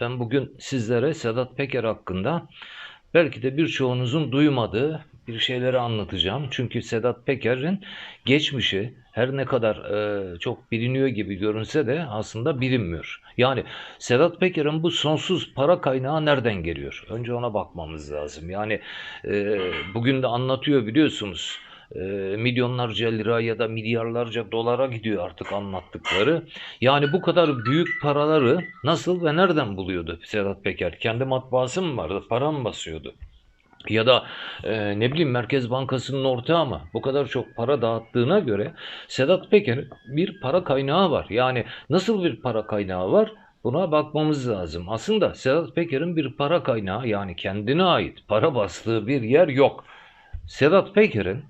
Ben bugün sizlere Sedat Peker hakkında belki de birçoğunuzun duymadığı bir şeyleri anlatacağım. Çünkü Sedat Peker'in geçmişi her ne kadar e, çok biliniyor gibi görünse de aslında bilinmiyor. Yani Sedat Peker'in bu sonsuz para kaynağı nereden geliyor? Önce ona bakmamız lazım. Yani e, bugün de anlatıyor biliyorsunuz e, milyonlarca lira ya da milyarlarca dolara gidiyor artık anlattıkları. Yani bu kadar büyük paraları nasıl ve nereden buluyordu Sedat Peker? Kendi matbaası mı vardı? Para mı basıyordu? Ya da e, ne bileyim Merkez Bankası'nın ortağı mı? Bu kadar çok para dağıttığına göre Sedat Peker bir para kaynağı var. Yani nasıl bir para kaynağı var? Buna bakmamız lazım. Aslında Sedat Peker'in bir para kaynağı yani kendine ait para bastığı bir yer yok. Sedat Peker'in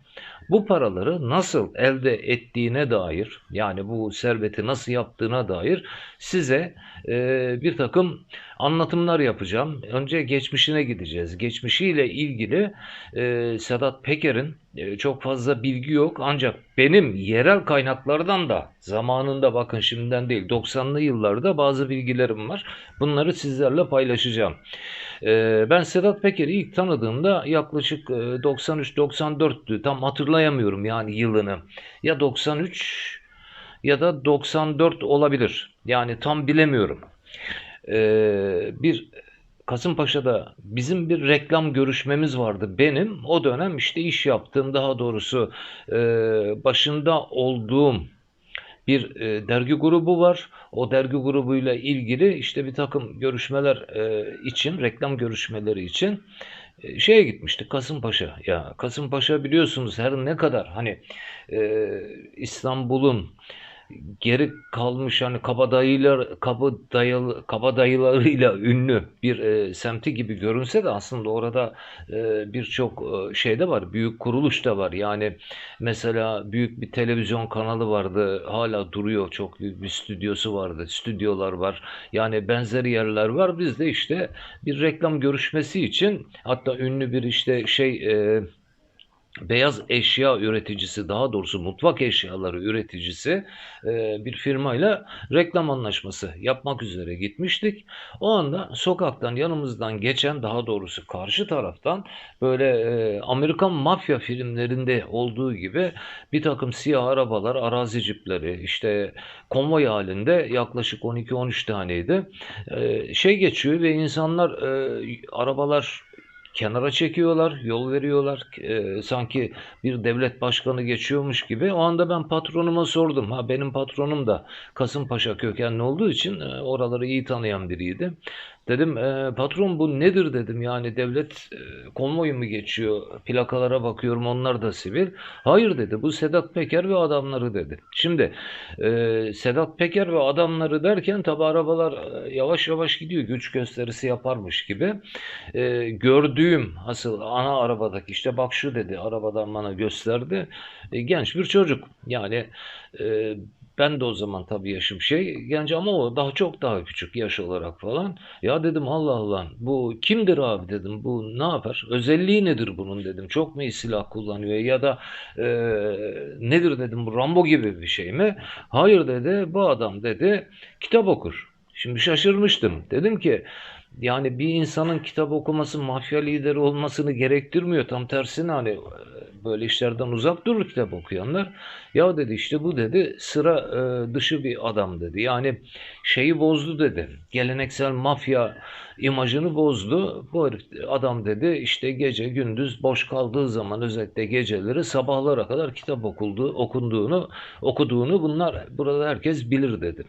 bu paraları nasıl elde ettiğine dair yani bu serveti nasıl yaptığına dair size e, bir takım anlatımlar yapacağım. Önce geçmişine gideceğiz. Geçmişiyle ilgili e, Sedat Peker'in e, çok fazla bilgi yok ancak benim yerel kaynaklardan da zamanında bakın şimdiden değil 90'lı yıllarda bazı bilgilerim var. Bunları sizlerle paylaşacağım. E, ben Sedat Peker'i ilk tanıdığımda yaklaşık e, 93-94'tü tam hatırlayamıyorum yani yılını. Ya 93 ya da 94 olabilir. Yani tam bilemiyorum. Ee, bir Kasımpaşa'da bizim bir reklam görüşmemiz vardı. Benim o dönem işte iş yaptığım daha doğrusu e, başında olduğum bir e, dergi grubu var. O dergi grubuyla ilgili işte bir takım görüşmeler e, için, reklam görüşmeleri için e, şeye gitmiştik Kasımpaşa. Ya Kasımpaşa biliyorsunuz her ne kadar hani e, İstanbul'un geri kalmış hani kabadayılar kabadayı kabadayılarıyla ünlü bir e, semti gibi görünse de aslında orada e, birçok e, şey de var. Büyük kuruluş da var. Yani mesela büyük bir televizyon kanalı vardı. Hala duruyor. Çok büyük bir stüdyosu vardı. Stüdyolar var. Yani benzeri yerler var. Biz de işte bir reklam görüşmesi için hatta ünlü bir işte şey e, beyaz eşya üreticisi daha doğrusu mutfak eşyaları üreticisi e, bir firmayla reklam anlaşması yapmak üzere gitmiştik. O anda sokaktan yanımızdan geçen daha doğrusu karşı taraftan böyle e, Amerikan mafya filmlerinde olduğu gibi bir takım siyah arabalar, arazi cipleri işte konvoy halinde yaklaşık 12-13 taneydi. E, şey geçiyor ve insanlar arabalar kenara çekiyorlar, yol veriyorlar. E, sanki bir devlet başkanı geçiyormuş gibi. O anda ben patronuma sordum. Ha benim patronum da Kasımpaşa kökenli olduğu için e, oraları iyi tanıyan biriydi. Dedim e, patron bu nedir dedim yani devlet e, konvoyu mu geçiyor plakalara bakıyorum onlar da sivil. Hayır dedi bu Sedat Peker ve adamları dedi. Şimdi e, Sedat Peker ve adamları derken tabi arabalar e, yavaş yavaş gidiyor güç gösterisi yaparmış gibi. E, gördüğüm asıl ana arabadaki işte bak şu dedi arabadan bana gösterdi. E, genç bir çocuk yani e, ben de o zaman tabii yaşım şey genç ama o daha çok daha küçük yaş olarak falan. Ya dedim Allah Allah bu kimdir abi dedim bu ne yapar? Özelliği nedir bunun dedim. Çok mu iyi silah kullanıyor ya da e, nedir dedim bu Rambo gibi bir şey mi? Hayır dedi bu adam dedi kitap okur. Şimdi şaşırmıştım. Dedim ki yani bir insanın kitap okuması mafya lideri olmasını gerektirmiyor. Tam tersine hani böyle işlerden uzak durur kitap okuyanlar. Ya dedi işte bu dedi sıra e, dışı bir adam dedi. Yani şeyi bozdu dedi. Geleneksel mafya imajını bozdu. Bu adam dedi işte gece gündüz boş kaldığı zaman özellikle geceleri sabahlara kadar kitap okuldu, okunduğunu, okuduğunu bunlar burada herkes bilir dedi.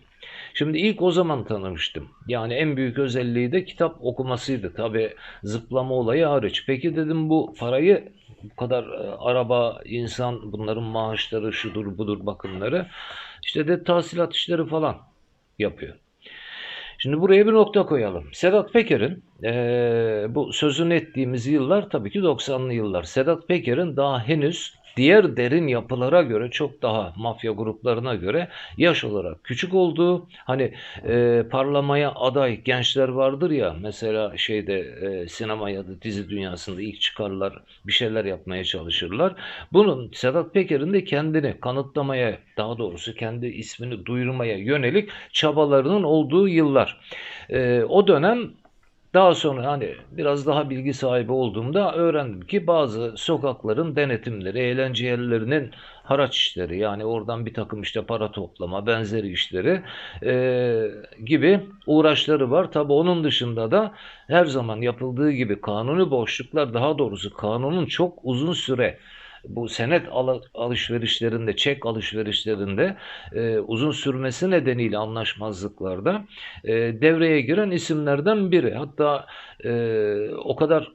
Şimdi ilk o zaman tanımıştım. Yani en büyük özelliği de kitap okumasıydı. Tabi zıplama olayı hariç. Peki dedim bu parayı bu kadar e, araba, insan, bunların maaşları, şudur budur bakımları. işte de tahsilat işleri falan yapıyor. Şimdi buraya bir nokta koyalım. Sedat Peker'in e, bu sözünü ettiğimiz yıllar tabii ki 90'lı yıllar. Sedat Peker'in daha henüz diğer derin yapılara göre çok daha mafya gruplarına göre yaş olarak küçük olduğu hani e, parlamaya aday gençler vardır ya mesela şeyde e, sinema ya da dizi dünyasında ilk çıkarlar bir şeyler yapmaya çalışırlar. Bunun Sedat Peker'in de kendini kanıtlamaya daha doğrusu kendi ismini duyurmaya yönelik çabalarının olduğu yıllar. E, o dönem daha sonra hani biraz daha bilgi sahibi olduğumda öğrendim ki bazı sokakların denetimleri, eğlence yerlerinin haraç işleri yani oradan bir takım işte para toplama benzeri işleri e, gibi uğraşları var. Tabi onun dışında da her zaman yapıldığı gibi kanuni boşluklar daha doğrusu kanunun çok uzun süre bu senet al- alışverişlerinde, çek alışverişlerinde e, uzun sürmesi nedeniyle anlaşmazlıklarda e, devreye giren isimlerden biri. Hatta e, o kadar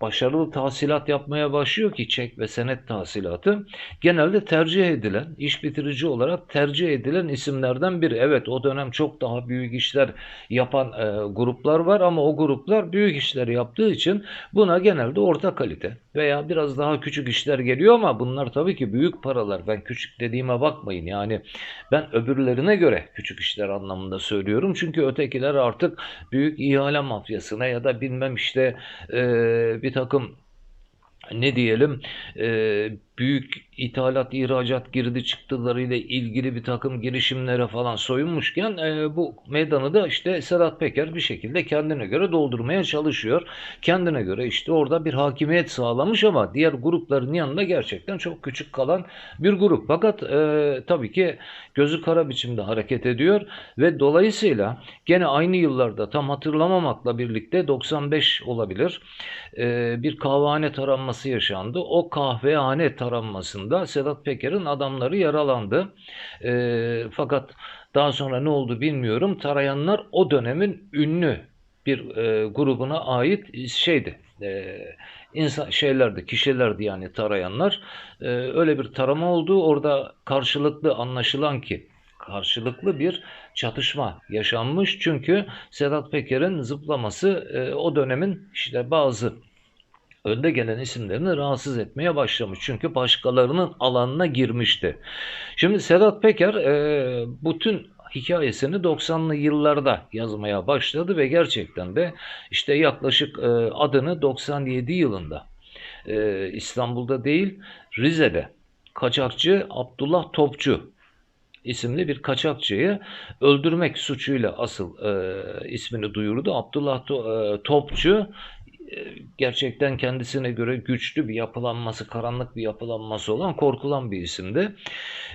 başarılı tahsilat yapmaya başlıyor ki çek ve senet tahsilatı genelde tercih edilen, iş bitirici olarak tercih edilen isimlerden biri. Evet o dönem çok daha büyük işler yapan e, gruplar var ama o gruplar büyük işler yaptığı için buna genelde orta kalite veya biraz daha küçük işler geliyor ama bunlar tabii ki büyük paralar. Ben küçük dediğime bakmayın yani ben öbürlerine göre küçük işler anlamında söylüyorum. Çünkü ötekiler artık büyük ihale mafyasına ya da bilmem işte e, bir takım ne diyelim e, büyük ithalat ihracat girdi çıktılarıyla ilgili bir takım girişimlere falan soyunmuşken e, bu meydanı da işte Sedat Peker bir şekilde kendine göre doldurmaya çalışıyor. Kendine göre işte orada bir hakimiyet sağlamış ama diğer grupların yanında gerçekten çok küçük kalan bir grup. Fakat e, tabii ki gözü kara biçimde hareket ediyor ve dolayısıyla gene aynı yıllarda tam hatırlamamakla birlikte 95 olabilir e, bir kahvehane taranması yaşandı. O kahvehane taranmasında Sedat Peker'in adamları yaralandı. E, fakat daha sonra ne oldu bilmiyorum. Tarayanlar o dönemin ünlü bir e, grubuna ait şeydi. E, insan şeylerdi, kişilerdi yani tarayanlar. E, öyle bir tarama oldu. Orada karşılıklı anlaşılan ki karşılıklı bir çatışma yaşanmış. Çünkü Sedat Peker'in zıplaması e, o dönemin işte bazı önde gelen isimlerini rahatsız etmeye başlamış. Çünkü başkalarının alanına girmişti. Şimdi Sedat Peker e, bütün hikayesini 90'lı yıllarda yazmaya başladı ve gerçekten de işte yaklaşık e, adını 97 yılında e, İstanbul'da değil Rize'de kaçakçı Abdullah Topçu isimli bir kaçakçıyı öldürmek suçuyla asıl e, ismini duyurdu. Abdullah e, Topçu gerçekten kendisine göre güçlü bir yapılanması, karanlık bir yapılanması olan korkulan bir isimdi.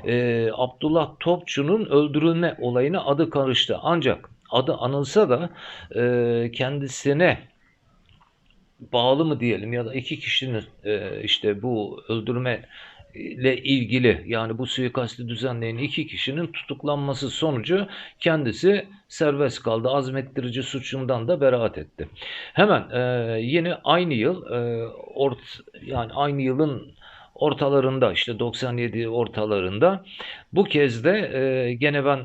Ee, Abdullah Topçu'nun öldürülme olayına adı karıştı. Ancak adı anılsa da e, kendisine bağlı mı diyelim ya da iki kişinin e, işte bu öldürme ile ilgili yani bu suikasti düzenleyen iki kişinin tutuklanması sonucu kendisi serbest kaldı. Azmettirici suçundan da beraat etti. Hemen e, yine aynı yıl e, ort yani aynı yılın ortalarında işte 97 ortalarında bu kez de e, gene ben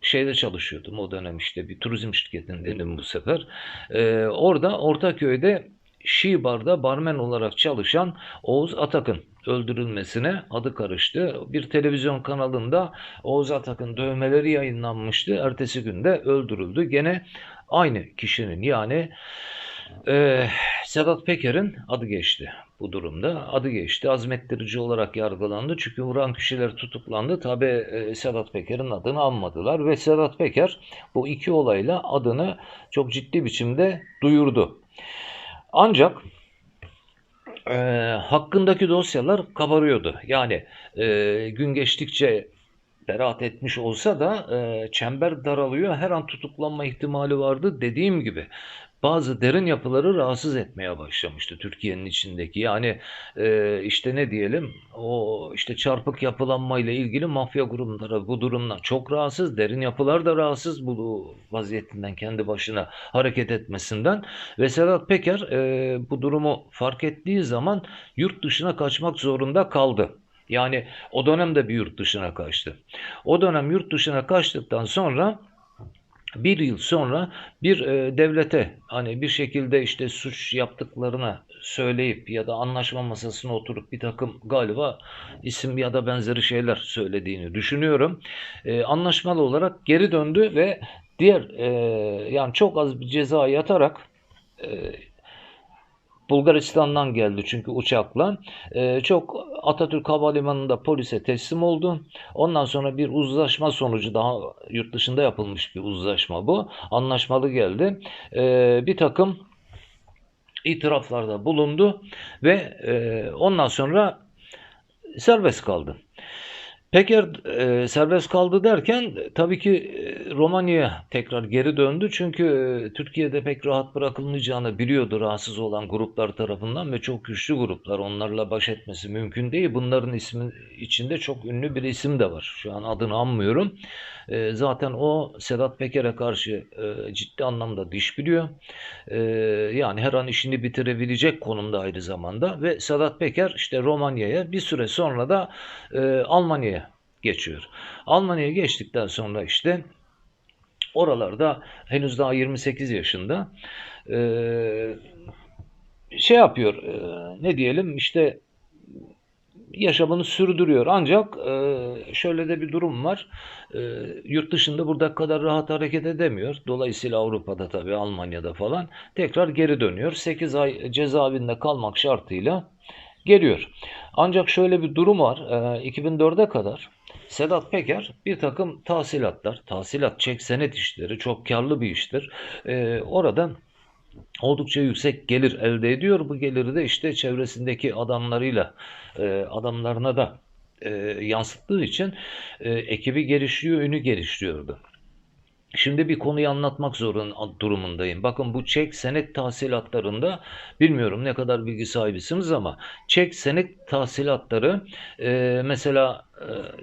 şeyde çalışıyordum o dönem işte bir turizm şirketindeydim bu sefer. E, orada Ortaköy'de Şi Bar'da barmen olarak çalışan Oğuz Atak'ın öldürülmesine adı karıştı. Bir televizyon kanalında Oğuz Atak'ın dövmeleri yayınlanmıştı. Ertesi günde öldürüldü. Gene aynı kişinin yani e, Sedat Peker'in adı geçti bu durumda. Adı geçti. Azmettirici olarak yargılandı. Çünkü vuran kişiler tutuklandı. Tabi e, Sedat Peker'in adını anmadılar ve Sedat Peker bu iki olayla adını çok ciddi biçimde duyurdu. Ancak e, hakkındaki dosyalar kabarıyordu. Yani e, gün geçtikçe beraat etmiş olsa da e, çember daralıyor. Her an tutuklanma ihtimali vardı. Dediğim gibi bazı derin yapıları rahatsız etmeye başlamıştı Türkiye'nin içindeki. Yani e, işte ne diyelim o işte çarpık yapılanmayla ilgili mafya grupları bu durumdan çok rahatsız. Derin yapılar da rahatsız bu vaziyetinden kendi başına hareket etmesinden. Ve Sedat Peker e, bu durumu fark ettiği zaman yurt dışına kaçmak zorunda kaldı. Yani o dönemde bir yurt dışına kaçtı. O dönem yurt dışına kaçtıktan sonra bir yıl sonra bir e, devlete hani bir şekilde işte suç yaptıklarına söyleyip ya da anlaşma masasına oturup bir takım galiba isim ya da benzeri şeyler söylediğini düşünüyorum. E, anlaşmalı olarak geri döndü ve diğer e, yani çok az bir ceza yatarak e, Bulgaristan'dan geldi çünkü uçakla. Ee, çok Atatürk Havalimanı'nda polise teslim oldu. Ondan sonra bir uzlaşma sonucu daha yurt dışında yapılmış bir uzlaşma bu. Anlaşmalı geldi. Ee, bir takım itiraflarda bulundu ve e, ondan sonra serbest kaldı. Peker e, serbest kaldı derken tabii ki e, Romanya'ya tekrar geri döndü. Çünkü e, Türkiye'de pek rahat bırakılmayacağını biliyordu rahatsız olan gruplar tarafından ve çok güçlü gruplar. Onlarla baş etmesi mümkün değil. Bunların ismi içinde çok ünlü bir isim de var. Şu an adını anmıyorum. E, zaten o Sedat Peker'e karşı e, ciddi anlamda diş biliyor. E, yani her an işini bitirebilecek konumda aynı zamanda ve Sedat Peker işte Romanya'ya bir süre sonra da e, Almanya'ya geçiyor. Almanya'ya geçtikten sonra işte oralarda henüz daha 28 yaşında e, şey yapıyor e, ne diyelim işte yaşamını sürdürüyor. Ancak e, şöyle de bir durum var. E, yurt dışında burada kadar rahat hareket edemiyor. Dolayısıyla Avrupa'da tabii Almanya'da falan tekrar geri dönüyor. 8 ay cezaevinde kalmak şartıyla geliyor. Ancak şöyle bir durum var. E, 2004'e kadar Sedat Peker bir takım tahsilatlar, tahsilat, çek senet işleri çok karlı bir iştir. E, oradan oldukça yüksek gelir elde ediyor. Bu geliri de işte çevresindeki adamlarıyla, e, adamlarına da e, yansıttığı için e, ekibi geliştiriyor, ünü geliştiriyordu. Şimdi bir konuyu anlatmak zorun durumundayım. Bakın bu çek senet tahsilatlarında bilmiyorum ne kadar bilgi sahibisiniz ama çek senet tahsilatları e, mesela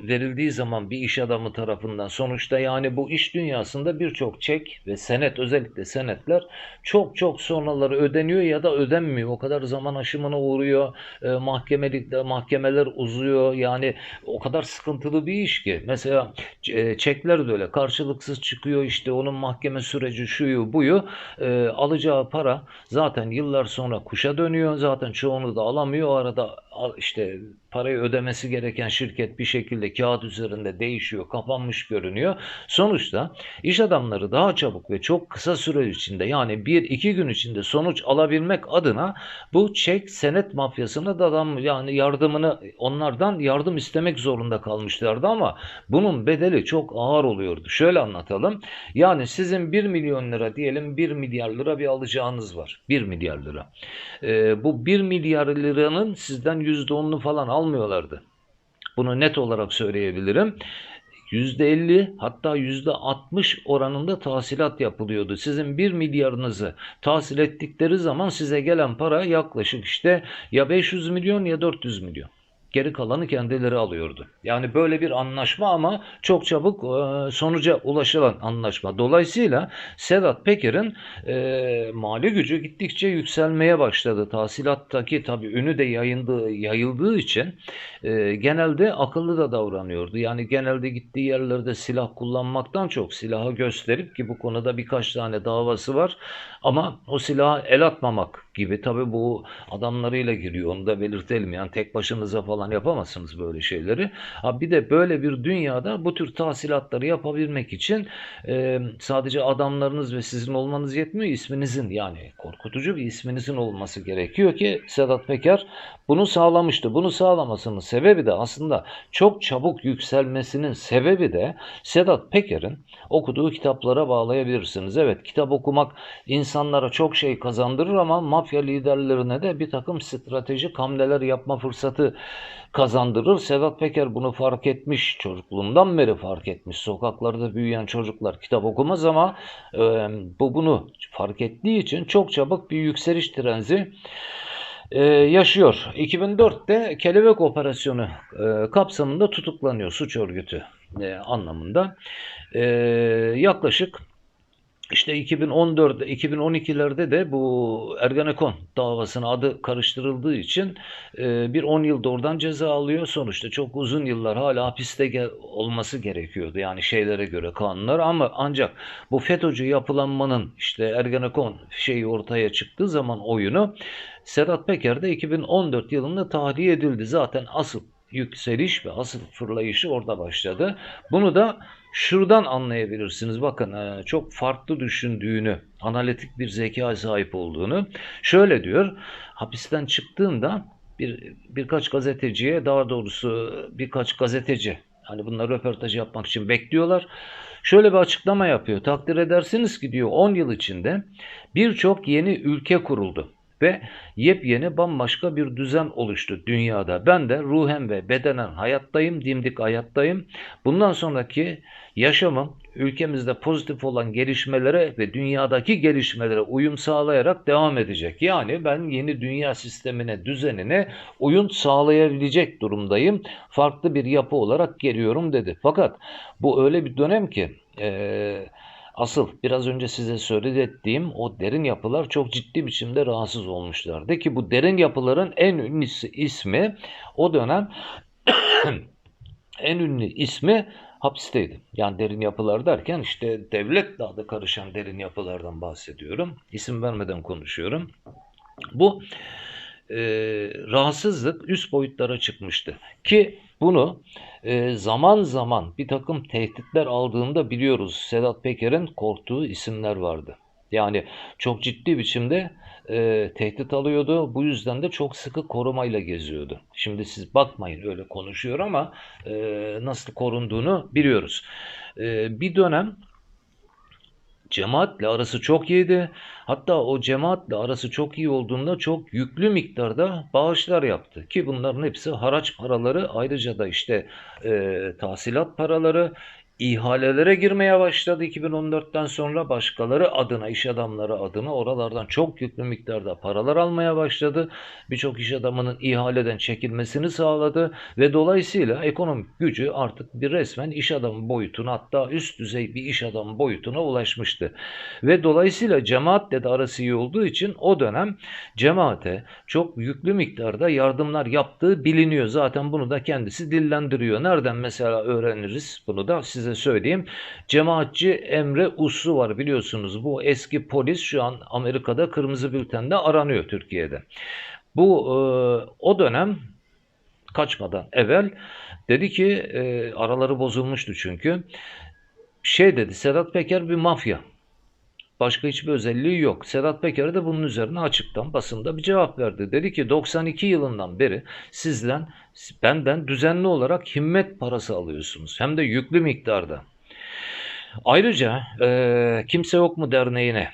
verildiği zaman bir iş adamı tarafından sonuçta yani bu iş dünyasında birçok çek ve senet özellikle senetler çok çok sonraları ödeniyor ya da ödenmiyor. O kadar zaman aşımına uğruyor. E, mahkemelikte mahkemeler uzuyor. Yani o kadar sıkıntılı bir iş ki. Mesela e, çekler de öyle karşılıksız çıkıyor işte onun mahkeme süreci şuyu buyu e, alacağı para zaten yıllar sonra kuşa dönüyor. Zaten çoğunu da alamıyor. O arada işte parayı ödemesi gereken şirket bir şekilde kağıt üzerinde değişiyor, kapanmış görünüyor. Sonuçta iş adamları daha çabuk ve çok kısa süre içinde yani bir iki gün içinde sonuç alabilmek adına bu çek senet mafyasına da adam yani yardımını onlardan yardım istemek zorunda kalmışlardı ama bunun bedeli çok ağır oluyordu. Şöyle anlatalım. Yani sizin 1 milyon lira diyelim 1 milyar lira bir alacağınız var. 1 milyar lira. Ee, bu 1 milyar liranın sizden %10'unu falan almıyorlardı. Bunu net olarak söyleyebilirim. %50 hatta %60 oranında tahsilat yapılıyordu. Sizin 1 milyarınızı tahsil ettikleri zaman size gelen para yaklaşık işte ya 500 milyon ya 400 milyon. Geri kalanı kendileri alıyordu. Yani böyle bir anlaşma ama çok çabuk e, sonuca ulaşılan anlaşma. Dolayısıyla Sedat Peker'in e, mali gücü gittikçe yükselmeye başladı. Tahsilattaki tabii ünü de yayındı, yayıldığı için e, genelde akıllı da davranıyordu. Yani genelde gittiği yerlerde silah kullanmaktan çok silahı gösterip ki bu konuda birkaç tane davası var. Ama o silahı el atmamak gibi tabii bu adamlarıyla giriyor onu da belirtelim. Yani tek başınıza falan yapamazsınız böyle şeyleri. Ha bir de böyle bir dünyada bu tür tahsilatları yapabilmek için e, sadece adamlarınız ve sizin olmanız yetmiyor. isminizin yani korkutucu bir isminizin olması gerekiyor ki Sedat Peker bunu sağlamıştı. Bunu sağlamasının sebebi de aslında çok çabuk yükselmesinin sebebi de Sedat Peker'in okuduğu kitaplara bağlayabilirsiniz. Evet kitap okumak insanlara çok şey kazandırır ama mafya liderlerine de bir takım stratejik hamleler yapma fırsatı kazandırır. Sedat Peker bunu fark etmiş. Çocukluğundan beri fark etmiş. Sokaklarda büyüyen çocuklar kitap okumaz ama e, bu bunu fark ettiği için çok çabuk bir yükseliş trenzi e, yaşıyor. 2004'te kelebek operasyonu e, kapsamında tutuklanıyor suç örgütü e, anlamında. E, yaklaşık İşte 2014, 2012'lerde de bu Ergenekon davasına adı karıştırıldığı için e, bir 10 yılda oradan ceza alıyor. Sonuçta çok uzun yıllar hala hapiste olması gerekiyordu. Yani şeylere göre kanunlar ama ancak bu FETÖ'cü yapılanmanın işte Ergenekon şeyi ortaya çıktığı zaman oyunu Sedat Peker de 2014 yılında tahliye edildi. Zaten asıl yükseliş ve asıl fırlayışı orada başladı. Bunu da şuradan anlayabilirsiniz. Bakın e, çok farklı düşündüğünü, analitik bir zeka sahip olduğunu. Şöyle diyor, hapisten çıktığında bir birkaç gazeteciye, daha doğrusu birkaç gazeteci hani bunlar röportaj yapmak için bekliyorlar. Şöyle bir açıklama yapıyor. Takdir edersiniz ki diyor 10 yıl içinde birçok yeni ülke kuruldu ve yepyeni bambaşka bir düzen oluştu dünyada. Ben de ruhen ve bedenen hayattayım, dimdik hayattayım. Bundan sonraki yaşamım ülkemizde pozitif olan gelişmelere ve dünyadaki gelişmelere uyum sağlayarak devam edecek. Yani ben yeni dünya sistemine, düzenine uyum sağlayabilecek durumdayım. Farklı bir yapı olarak geliyorum dedi. Fakat bu öyle bir dönem ki eee Asıl biraz önce size söylediğim o derin yapılar çok ciddi biçimde rahatsız olmuşlardı ki bu derin yapıların en ünlü ismi o dönem en ünlü ismi hapisteydi. Yani derin yapılar derken işte devlet adı karışan derin yapılardan bahsediyorum. İsim vermeden konuşuyorum. Bu e, rahatsızlık üst boyutlara çıkmıştı. Ki bunu e, zaman zaman bir takım tehditler aldığında biliyoruz. Sedat Peker'in korktuğu isimler vardı. Yani çok ciddi biçimde e, tehdit alıyordu. Bu yüzden de çok sıkı korumayla geziyordu. Şimdi siz bakmayın öyle konuşuyor ama e, nasıl korunduğunu biliyoruz. E, bir dönem cemaatle arası çok iyiydi. Hatta o cemaatle arası çok iyi olduğunda çok yüklü miktarda bağışlar yaptı. Ki bunların hepsi haraç paraları ayrıca da işte e, tahsilat paraları ihalelere girmeye başladı 2014'ten sonra başkaları adına, iş adamları adına oralardan çok yüklü miktarda paralar almaya başladı. Birçok iş adamının ihaleden çekilmesini sağladı ve dolayısıyla ekonomik gücü artık bir resmen iş adamı boyutuna hatta üst düzey bir iş adamı boyutuna ulaşmıştı. Ve dolayısıyla cemaatle de arası iyi olduğu için o dönem cemaate çok yüklü miktarda yardımlar yaptığı biliniyor. Zaten bunu da kendisi dillendiriyor. Nereden mesela öğreniriz bunu da size size söyleyeyim. Cemaatçi Emre Uslu var biliyorsunuz. Bu eski polis şu an Amerika'da kırmızı bültende aranıyor Türkiye'de. Bu e, o dönem kaçmadan evvel dedi ki e, araları bozulmuştu çünkü. Şey dedi Sedat Peker bir mafya. Başka hiçbir özelliği yok. Sedat Peker de bunun üzerine açıktan basında bir cevap verdi. Dedi ki 92 yılından beri sizden benden düzenli olarak himmet parası alıyorsunuz. Hem de yüklü miktarda. Ayrıca e, Kimse Yok mu derneğine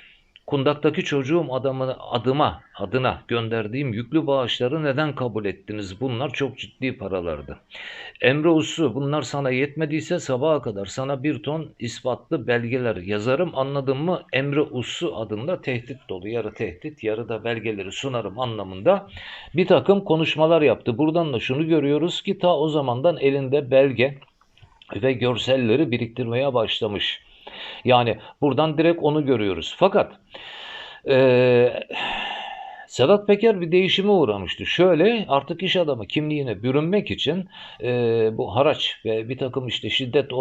Kundaktaki çocuğum adamı, adıma, adına gönderdiğim yüklü bağışları neden kabul ettiniz? Bunlar çok ciddi paralardı. Emre Uslu bunlar sana yetmediyse sabaha kadar sana bir ton ispatlı belgeler yazarım anladın mı? Emre Uslu adında tehdit dolu yarı tehdit yarı da belgeleri sunarım anlamında bir takım konuşmalar yaptı. Buradan da şunu görüyoruz ki ta o zamandan elinde belge ve görselleri biriktirmeye başlamış. Yani buradan direkt onu görüyoruz. Fakat e, Sedat Peker bir değişime uğramıştı. Şöyle artık iş adamı kimliğine bürünmek için e, bu haraç ve bir takım işte şiddet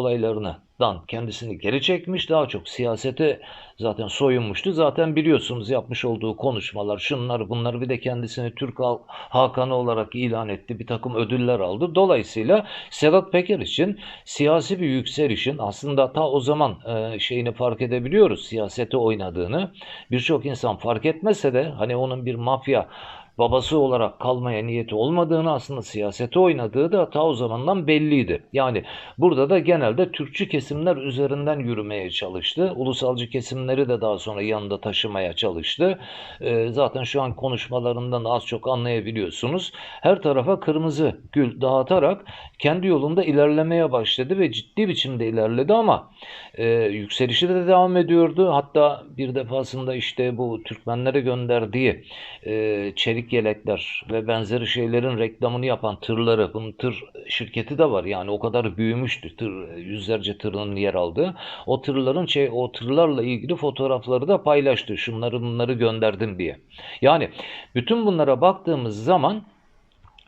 olaylarından kendisini geri çekmiş. Daha çok siyasete zaten soyunmuştu. Zaten biliyorsunuz yapmış olduğu konuşmalar şunlar bunlar bir de kendisini Türk Hakanı olarak ilan etti. Bir takım ödüller aldı. Dolayısıyla Sedat Peker için siyasi bir yükselişin aslında ta o zaman e, şeyini fark edebiliyoruz. Siyasete oynadığını. Birçok insan fark etmese de hani onun bir mafya babası olarak kalmaya niyeti olmadığını aslında siyasete oynadığı da ta o zamandan belliydi. Yani burada da genelde Türkçü kesimler üzerinden yürümeye çalıştı. Ulusalcı kesimleri de daha sonra yanında taşımaya çalıştı. E, zaten şu an konuşmalarından az çok anlayabiliyorsunuz. Her tarafa kırmızı gül dağıtarak kendi yolunda ilerlemeye başladı ve ciddi biçimde ilerledi ama e, yükselişi de devam ediyordu. Hatta bir defasında işte bu Türkmenlere gönderdiği e, çelik çelik yelekler ve benzeri şeylerin reklamını yapan tırları, bunun tır şirketi de var. Yani o kadar büyümüştü. Tır, yüzlerce tırın yer aldığı. O tırların şey, o tırlarla ilgili fotoğrafları da paylaştı. Şunları bunları gönderdim diye. Yani bütün bunlara baktığımız zaman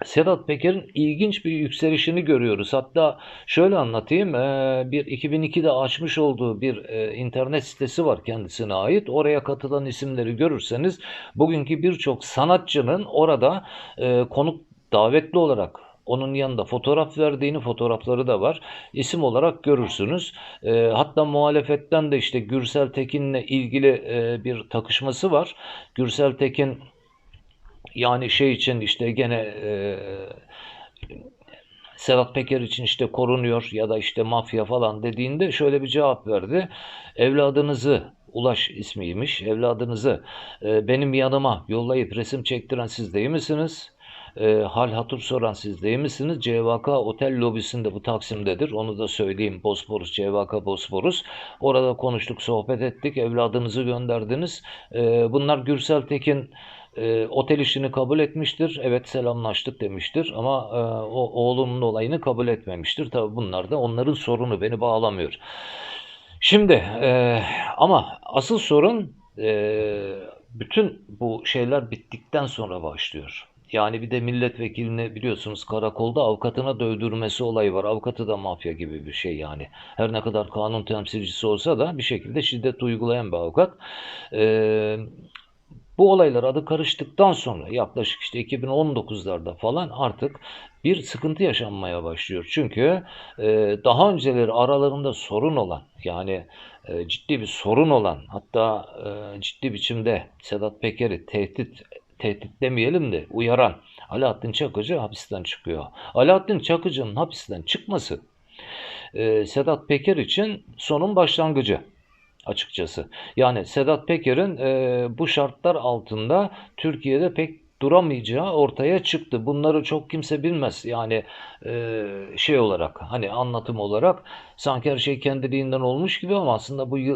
Sedat Peker'in ilginç bir yükselişini görüyoruz. Hatta şöyle anlatayım. eee, Bir 2002'de açmış olduğu bir eee, internet sitesi var kendisine ait. Oraya katılan isimleri görürseniz bugünkü birçok sanatçının orada eee, konuk davetli olarak onun yanında fotoğraf verdiğini fotoğrafları da var. İsim olarak görürsünüz. Eee, hatta muhalefetten de işte Gürsel Tekin'le ilgili eee, bir takışması var. Gürsel Tekin yani şey için işte gene e, Sedat Peker için işte korunuyor ya da işte mafya falan dediğinde şöyle bir cevap verdi. Evladınızı Ulaş ismiymiş. Evladınızı e, benim yanıma yollayıp resim çektiren siz değil misiniz? E, hal hatır soran siz değil misiniz? CVK otel lobisinde bu Taksim'dedir. Onu da söyleyeyim. Bosporus, CVK Bosporus. Orada konuştuk, sohbet ettik. Evladınızı gönderdiniz. E, bunlar Gürsel Tekin e, otel işini kabul etmiştir. Evet selamlaştık demiştir ama e, o oğlunun olayını kabul etmemiştir. Tabii bunlar da onların sorunu beni bağlamıyor. Şimdi e, ama asıl sorun e, bütün bu şeyler bittikten sonra başlıyor. Yani bir de milletvekilini biliyorsunuz karakolda avukatına dövdürmesi olayı var. Avukatı da mafya gibi bir şey yani. Her ne kadar kanun temsilcisi olsa da bir şekilde şiddet uygulayan bir avukat. E, bu olaylar adı karıştıktan sonra yaklaşık işte 2019'larda falan artık bir sıkıntı yaşanmaya başlıyor. Çünkü e, daha önceleri aralarında sorun olan yani e, ciddi bir sorun olan hatta e, ciddi biçimde Sedat Peker'i tehdit tehdit demeyelim de uyaran Alaaddin Çakıcı hapisten çıkıyor. Alaaddin Çakıcı'nın hapisten çıkması e, Sedat Peker için sonun başlangıcı açıkçası. Yani Sedat Peker'in e, bu şartlar altında Türkiye'de pek duramayacağı ortaya çıktı. Bunları çok kimse bilmez. Yani e, şey olarak hani anlatım olarak sanki her şey kendiliğinden olmuş gibi ama aslında bu e,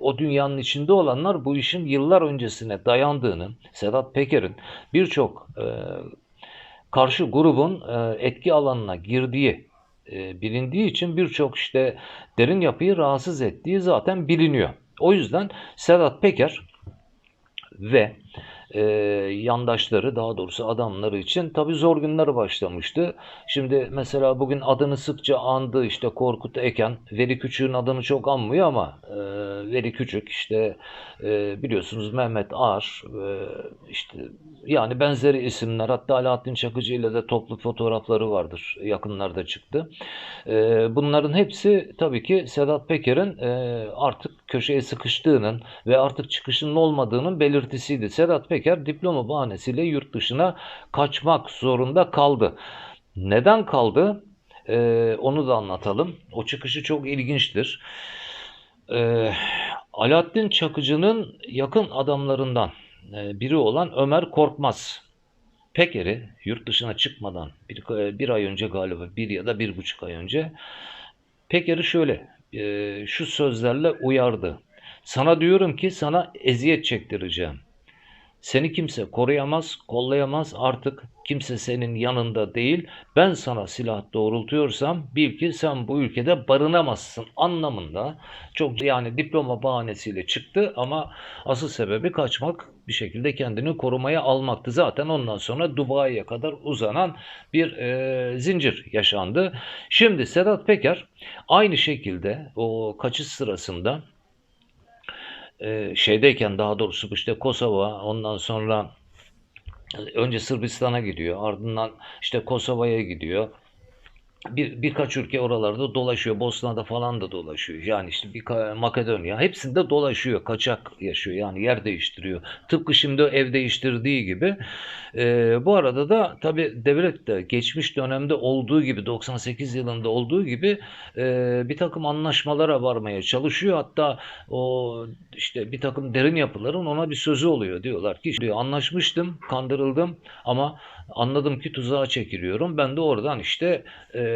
o dünyanın içinde olanlar bu işin yıllar öncesine dayandığını Sedat Peker'in birçok e, karşı grubun e, etki alanına girdiği e, bilindiği için birçok işte derin yapıyı rahatsız ettiği zaten biliniyor. O yüzden Sedat Peker ve e, yandaşları daha doğrusu adamları için tabii zor günler başlamıştı. Şimdi mesela bugün adını sıkça andı işte Korkut Eken. Veli Küçük'ün adını çok anmıyor ama e, Veli Küçük işte e, biliyorsunuz Mehmet Ağar e, işte yani benzeri isimler hatta Alaaddin Çakıcı ile de toplu fotoğrafları vardır yakınlarda çıktı. E, bunların hepsi tabii ki Sedat Peker'in e, artık köşeye sıkıştığının ve artık çıkışının olmadığının belirtisiydi. Sedat Peker diploma bahanesiyle yurt dışına kaçmak zorunda kaldı. Neden kaldı? Ee, onu da anlatalım. O çıkışı çok ilginçtir. Ee, Alaaddin Çakıcı'nın yakın adamlarından e, biri olan Ömer Korkmaz. Peker'i yurt dışına çıkmadan bir, bir ay önce galiba bir ya da bir buçuk ay önce Peker'i şöyle şu sözlerle uyardı. Sana diyorum ki sana eziyet çektireceğim. Seni kimse koruyamaz, kollayamaz. Artık kimse senin yanında değil. Ben sana silah doğrultuyorsam bil ki sen bu ülkede barınamazsın anlamında. Çok yani diploma bahanesiyle çıktı ama asıl sebebi kaçmak bir şekilde kendini korumaya almaktı. Zaten ondan sonra Dubai'ye kadar uzanan bir e, zincir yaşandı. Şimdi Sedat Peker aynı şekilde o kaçış sırasında e, şeydeyken daha doğrusu işte Kosova ondan sonra önce Sırbistan'a gidiyor ardından işte Kosova'ya gidiyor. Bir, birkaç ülke oralarda dolaşıyor. Bosna'da falan da dolaşıyor. Yani işte bir Makedonya. Hepsinde dolaşıyor. Kaçak yaşıyor. Yani yer değiştiriyor. Tıpkı şimdi ev değiştirdiği gibi. Ee, bu arada da tabii devlet de geçmiş dönemde olduğu gibi 98 yılında olduğu gibi e, bir takım anlaşmalara varmaya çalışıyor. Hatta o işte bir takım derin yapıların ona bir sözü oluyor. Diyorlar ki diyor, anlaşmıştım, kandırıldım ama anladım ki tuzağa çekiliyorum. Ben de oradan işte e,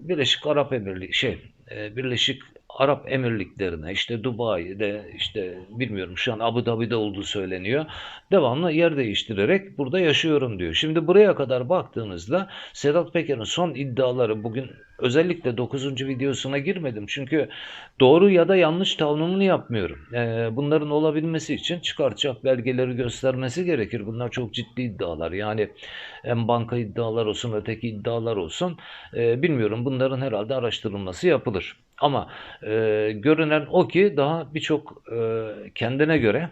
Birleşik Arap Emirliği şey e, Birleşik Arap Emirliklerine, işte Dubai'de, işte bilmiyorum şu an Abu Dhabi'de olduğu söyleniyor. Devamlı yer değiştirerek burada yaşıyorum diyor. Şimdi buraya kadar baktığınızda Sedat Peker'in son iddiaları bugün özellikle 9. videosuna girmedim. Çünkü doğru ya da yanlış tanımını yapmıyorum. Ee, bunların olabilmesi için çıkartacak belgeleri göstermesi gerekir. Bunlar çok ciddi iddialar. Yani hem banka iddialar olsun, öteki iddialar olsun. Ee, bilmiyorum bunların herhalde araştırılması yapılır. Ama e, görünen o ki daha birçok e, kendine göre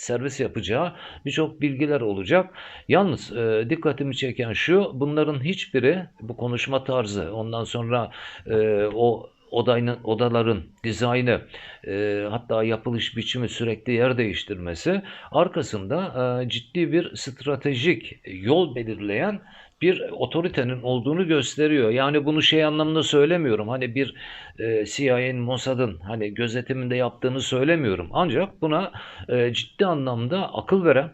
servis yapacağı birçok bilgiler olacak. Yalnız e, dikkatimi çeken şu, bunların hiçbiri bu konuşma tarzı, ondan sonra e, o odanın, odaların dizaynı, e, hatta yapılış biçimi sürekli yer değiştirmesi arkasında e, ciddi bir stratejik yol belirleyen bir otoritenin olduğunu gösteriyor. Yani bunu şey anlamında söylemiyorum. Hani bir e, CIA'nin, Mossad'ın hani gözetiminde yaptığını söylemiyorum. Ancak buna e, ciddi anlamda akıl veren,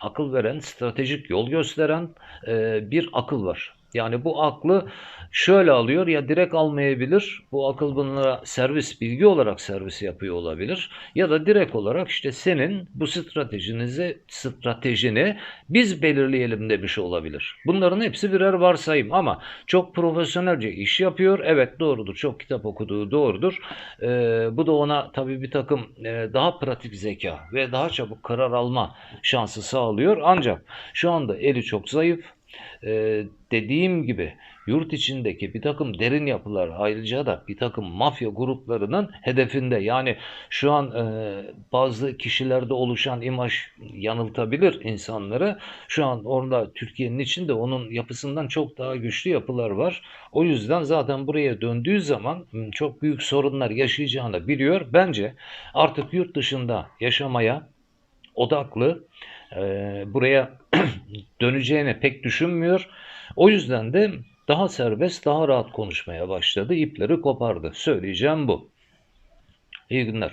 akıl veren, stratejik yol gösteren e, bir akıl var. Yani bu aklı şöyle alıyor ya direkt almayabilir. Bu akıl bunlara servis, bilgi olarak servis yapıyor olabilir. Ya da direkt olarak işte senin bu stratejinizi, stratejini biz belirleyelim demiş olabilir. Bunların hepsi birer varsayım ama çok profesyonelce iş yapıyor. Evet doğrudur. Çok kitap okuduğu doğrudur. Ee, bu da ona tabii bir takım e, daha pratik zeka ve daha çabuk karar alma şansı sağlıyor. Ancak şu anda eli çok zayıf. Ee, dediğim gibi yurt içindeki bir takım derin yapılar ayrıca da bir takım mafya gruplarının hedefinde. Yani şu an e, bazı kişilerde oluşan imaj yanıltabilir insanları. Şu an orada Türkiye'nin içinde onun yapısından çok daha güçlü yapılar var. O yüzden zaten buraya döndüğü zaman çok büyük sorunlar yaşayacağını biliyor. Bence artık yurt dışında yaşamaya odaklı e, buraya döneceğini pek düşünmüyor. O yüzden de daha serbest, daha rahat konuşmaya başladı. İpleri kopardı. Söyleyeceğim bu. İyi günler.